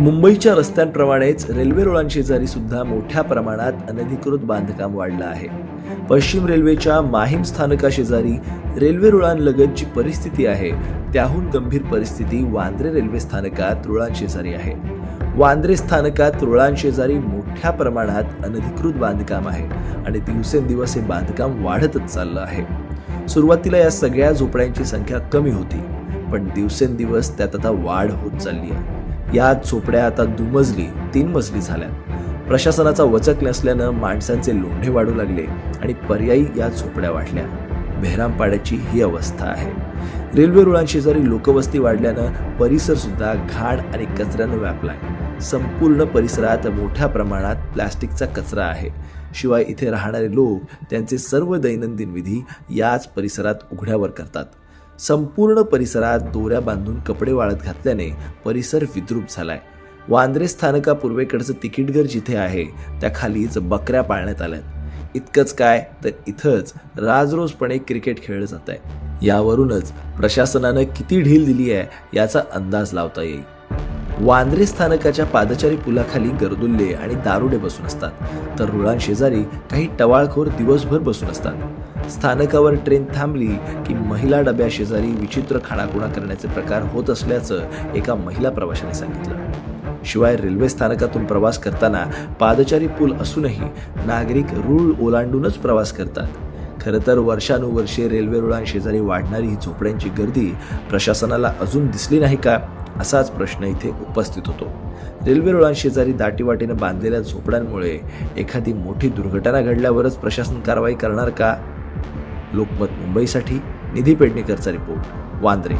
मुंबईच्या रस्त्यांप्रमाणेच रेल्वे रुळांशेजारी सुद्धा मोठ्या प्रमाणात अनधिकृत बांधकाम वाढलं आहे. पश्चिम रेल्वेच्या माहीम स्थानकाशेजारी रेल्वे रुळांलगत जी परिस्थिती आहे. त्याहून गंभीर परिस्थिती वांद्रे रेल्वे स्थानकात रुळांशेजारी आहे. वांद्रे स्थानकात रुळांशेजारी मोठ्या प्रमाणात अनधिकृत बांधकाम आहे आणि दिवसेंदिवस हे बांधकाम वाढतच चाललं आहे. सुरुवातीला या सगळ्या झोपड्यांची संख्या कमी होती पण दिवसेंदिवस त्यात आता वाढ होत चालली आहे. या झोपड्या आता दुमजली तीन मजली झाल्यात. प्रशासनाचा वचक नसल्यानं माणसांचे लोंढे वाढू लागले आणि पर्यायी या झोपड्या वाढल्या. बेहरामपाड्याची ही अवस्था आहे. रेल्वे रुळांशेजारी लोकवस्ती वाढल्यानं परिसर सुद्धा घाण आणि कचऱ्यानं व्यापलाय. संपूर्ण परिसरात मोठ्या प्रमाणात प्लॅस्टिकचा कचरा आहे. शिवाय इथे राहणारे लोक त्यांचे सर्व दैनंदिन विधी याच परिसरात उघड्यावर करतात. संपूर्ण परिसरात दोऱ्या बांधून कपडे वाळत घातल्याने परिसर विद्रूप झालाय. वांद्रे स्थानका पूर्वेकडचं तिकीटघर जिथे आहे त्या खालीच बकऱ्या पाळण्यात आल्यात. इतकंच काय तर इथंच राजरोजपणे क्रिकेट खेळलं जात आहे यावरूनच प्रशासनानं किती ढील दिली आहे याचा अंदाज लावता येईल. वांद्रे स्थानकाच्या पादचारी पुलाखाली गर्दुल्ले आणि दारुडे बसून असतात. तर रुळांशेजारी काही टवाळखोर दिवसभर बसून असतात. स्थानकावर ट्रेन थांबली की महिला डब्या शेजारी विचित्र खाणाखुणा करण्याचे प्रकार होत असल्याचं एका महिला प्रवाशाने सांगितलं. शिवाय रेल्वे स्थानकातून प्रवास करताना पादचारी पूल असूनही नागरिक रूळ ओलांडूनच प्रवास करतात. खरं तर वर्षानुवर्षे रेल्वे रुळांशेजारी वाढणारी ही झोपड्यांची गर्दी प्रशासनाला अजून दिसली नाही का? असाच प्रश्न इथे उपस्थित होतो. रेल्वे रुळांशेजारी दाटीवाटीनं बांधलेल्या झोपड्यांमुळे एखादी मोठी दुर्घटना घडल्यावरच प्रशासन कारवाई करणार का? लोकमत मुंबईसाठी निधी पेडणेकरचा रिपोर्ट वांद्रे.